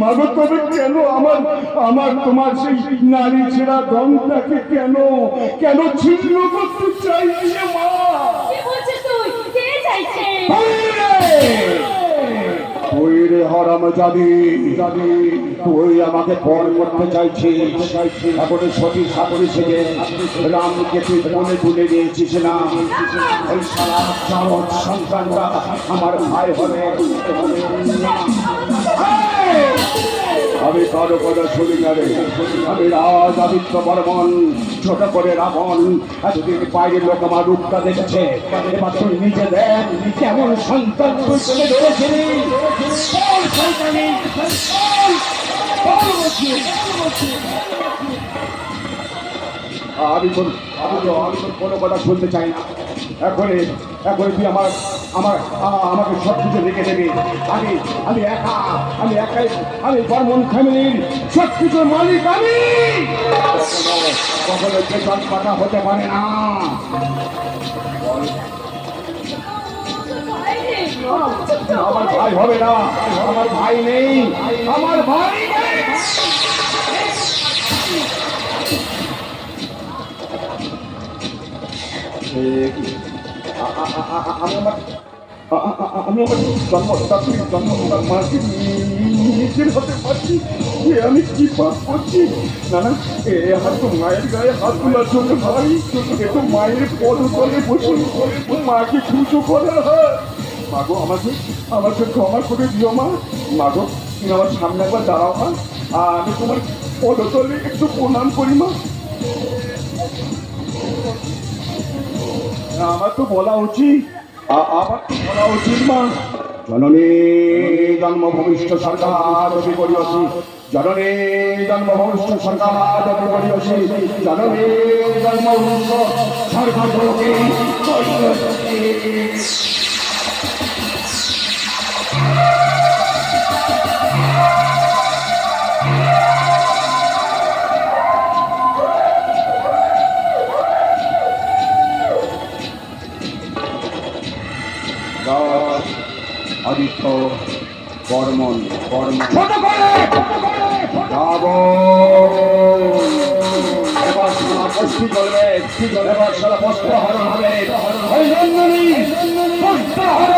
মাগো তবে কেন আমার আমার তোমার সেই নারী ছেড়া দমটাকে কেন কেন ছিন্ন করতে চাইছে মা? হরাম জাদি তুই আমাকে পর করতে চাইছিস। এখন সতী সাপড়ি সেজে রামকে তুই মনে তুলে নিয়েছিস না? ওই সারা আমার ভাই হবে। আমি কারও কথা শুনি না রে। আমি রাজ আদিত্য বর্মন, ছোট করে রাবণ। এতদিন বাইরের লোক আমার রূপটা দেখেছে। এবার তুই নিজে দেখ কেমন সন্তান তুই ছেলে ধরেছিলি আমি তোর আমি তো আমি তোর কোনো কথা শুনতে চাই না। এখনই এখনই তুই আমার আমার আমাকে সব কিছু রেখে দেবি। আমি আমি একা আমি একাই আমি বর্মন ফ্যামিলির সব কিছুর মালিক আমি। কখনো পেছন পাতা হতে পারে না। ভাই, হবে না। আমার ভাই নেই। আমার ভাই আমি আমার আমি আমার জন্মদাত্রী জন্মদার মাকে নিজের হতে পারছি এ আমি কি পাপ করছি না না এ হাত তো মায়ের গায়ে হাত তোলার জন্য ভাই এ তো মায়ের পদতলে বসে, মাকে পুজো করা, হয়। মাগো, আমাকে আমাকে ক্ষমা করে দিও মা। মাগো, তুমি আমার সামনে একবার দাঁড়াও মা। আমি তোমার পদতলে একটু প্রণাম করি মা। আমার তো বলা উচিত। আমার তো বলা উচিত মা। জননী জন্মভূমিষ্ঠ সরকার অতি করিয়সি। জননী জন্মভূমিষ্ঠ সরকার অতি করিয়সি। জননী জন্মভূমিষ্ঠ সরকার অতি করিয়সি। রাজ আদিত্য বর্মন বর্মন। এবার সারা বস্তি করবে এবার সারা বস্ত্র হরণ হবে। হরণ হরণ